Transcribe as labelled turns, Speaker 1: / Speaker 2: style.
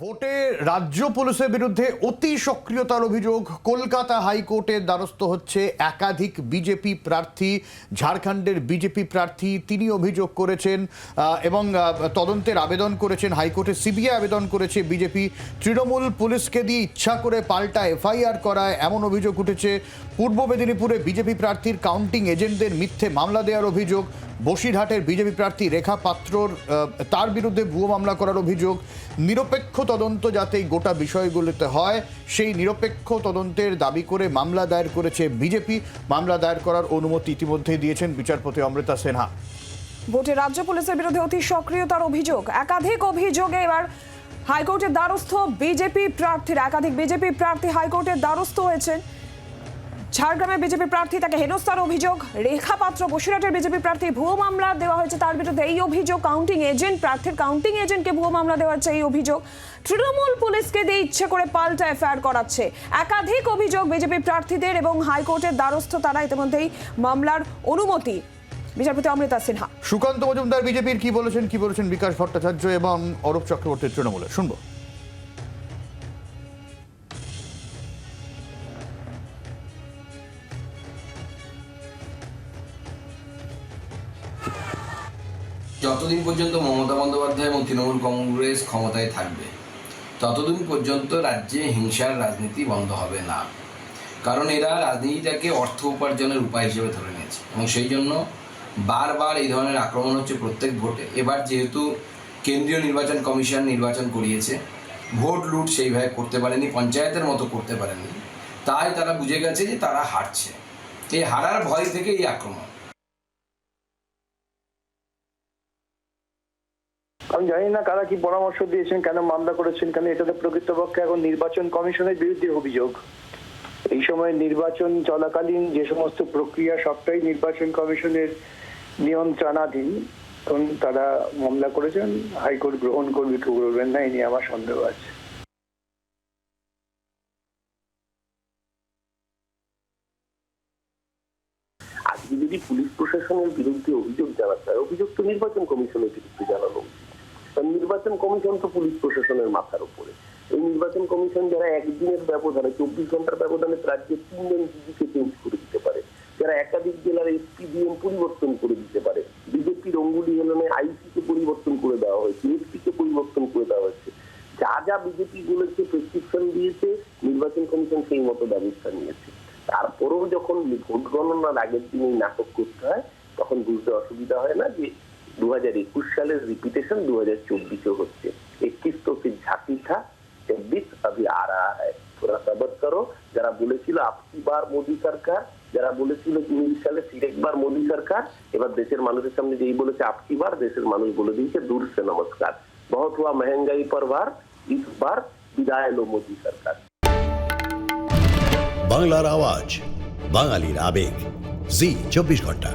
Speaker 1: ভোটে রাজ্য পুলিশের বিরুদ্ধে অতি সক্রিয়তার অভিযোগ। কলকাতা হাইকোর্টের দ্বারস্থ হচ্ছে একাধিক বিজেপি প্রার্থী, ঝাড়খণ্ডের বিজেপি প্রার্থী। তিনি অভিযোগ করেছেন এবং তদন্তের আবেদন করেছেন, হাইকোর্টে সিবিআই আবেদন করেছে বিজেপি। তৃণমূল পুলিশকে দিয়ে ইচ্ছা করে পাল্টা এফআইআর করায় এমন অভিযোগ উঠেছে। পূর্ব মেদিনীপুরে বিজেপি প্রার্থীর কাউন্টিং এজেন্টদের মিথ্যে মামলা দেওয়ার অভিযোগ। বসিরহাটের বিজেপি প্রার্থী রেখা পাত্রর তার বিরুদ্ধে ভুয়ো মামলা করার অভিযোগ। নিরপেক্ষ তদন্ত যাতে গোটা বিষয়গুলোতে হয়, সেই নিরপেক্ষ তদন্তের দাবি করে মামলা দায়ের করেছে বিজেপি। মামলা দায়ের করার অনুমতি ইতিমধ্যেই দিয়েছেন বিচারপতি অমৃতা সিনহা।
Speaker 2: ভোটে রাজ্য পুলিশের বিরুদ্ধে অতি সক্রিয়তার অভিযোগ। একাধিক অভিযোগে এবার হাইকোর্টের দ্বারস্থ বিজেপি প্রার্থীরা, একাধিক বিজেপি প্রার্থী হাইকোর্টের দ্বারস্থ হয়েছেন। ঝাড়গ্রামের বিজেপি প্রার্থী তাকে হেনস্থার অভিযোগ। রেখা পাত্র বসিরহাটের বিজেপি প্রার্থী ভুয়ো মামলা দেওয়া হয়েছে তার বিরুদ্ধে এই অভিযোগ। কাউন্টিং এজেন্ট প্রার্থীর কাউন্টিং এজেন্টকে ভুয়ো মামলা দেওয়া হচ্ছে এই অভিযোগ। তৃণমূল পুলিশকে দিয়ে ইচ্ছে করে পাল্টা এফআইআর করাচ্ছে। একাধিক অভিযোগ বিজেপি প্রার্থীদের এবং হাইকোর্টের দ্বারস্থ তারা ইতিমধ্যেই মামলার অনুমতি। বিচারপতি অমৃতা সিনহা।
Speaker 1: সুকান্ত মজুমদার, বিজেপির কি বলেছেন? কি বলেছেন বিকাশ ভট্টাচার্য এবং অরূপ চক্রবর্তীর তৃণমূলের? শুনব।
Speaker 3: যতদিন পর্যন্ত মমতা বন্দ্যোপাধ্যায় এবং তৃণমূল কংগ্রেস ক্ষমতায় থাকবে, ততদিন পর্যন্ত রাজ্যে হিংসার রাজনীতি বন্ধ হবে না। কারণ এরা রাজনীতিটাকে অর্থ উপার্জনের উপায় হিসেবে ধরে নিয়েছে এবং সেই জন্য বারবার এই ধরনের আক্রমণ হচ্ছে প্রত্যেক ভোটে। এবার যেহেতু কেন্দ্রীয় নির্বাচন কমিশন নির্বাচন করিয়েছে, ভোট লুট সেইভাবে করতে পারেনি, পঞ্চায়েতের মতো করতে পারেনি, তাই তারা বুঝে গেছে যে তারা হারছে। এই হারার ভয় থেকে এই আক্রমণ।
Speaker 4: আমি জানি না কারা কি পরামর্শ দিয়েছেন, কেন মামলা করেছেন, কেন এটা তো প্রকৃতপক্ষে এখন নির্বাচন কমিশনের বিরুদ্ধে অভিযোগ। এই সময় নির্বাচন চলাকালীন যে সমস্ত প্রক্রিয়া, সবটাই নির্বাচন কমিশনের নিয়ন্ত্রণাধীন। তখন তারা মামলা করেছেন, হাইকোর্ট গ্রহণ করবে করবেন না এই নিয়ে আমার সন্দেহ আছে।
Speaker 5: আজকে যদি পুলিশ প্রশাসনের বিরুদ্ধে অভিযোগ জানাতে হয়, অভিযোগ তো নির্বাচন কমিশনের বিরুদ্ধে জানানো উচিত। নির্বাচন কমিশন তো পুলিশ প্রশাসনের মাথার উপরে। এই নির্বাচন কমিশন যারা একদিনের ব্যবধানে, চব্বিশ ঘণ্টার ব্যবধানে রাজ্যে তিনজন ডিজিকে চেঞ্জ করে দিতে পারে। যারা একাধিক জেলার এসপি, ডিএম পরিবর্তন করে দিতে পারে। বিজেপির অঙ্গুলি হেলনে আইসি কে পরিবর্তন করে দেওয়া হয়েছে এসপি কে পরিবর্তন করে দেওয়া হয়েছে। যা যা বিজেপি বলেছে প্রেসক্রিপশন দিয়েছে, নির্বাচন কমিশন সেই মতো ব্যবস্থা নিয়েছে। তারপরেও যখন ভোট গণনার আগের দিন নাটক করতে হয়, তখন বুঝতে অসুবিধা হয় না যে দু হাজার একুশ সালের রিপিটেশন দু হাজার চব্বিশে হচ্ছে इक्कीस तो फिर झांकी था छब्बीस अभी आ रहा है थोड़ा सबर करो যারা বলেছিল আপকি বার মোদী সরকার যারা বলেছিল উনিশ সালে ফিরেকবার মোদী সরকার এবার দেশের মানুষের সামনে যেই বলেছে আপকি বার দেশের মানুষ বলে দিয়েছে দূর সে নমস্কার বহুত হুয়া महंगाई पर वार इस बार विदाय लो मोदी सरकार
Speaker 6: বাংলার আওয়াজ বাঙালির আবেগ জি চব্বিশ ঘন্টা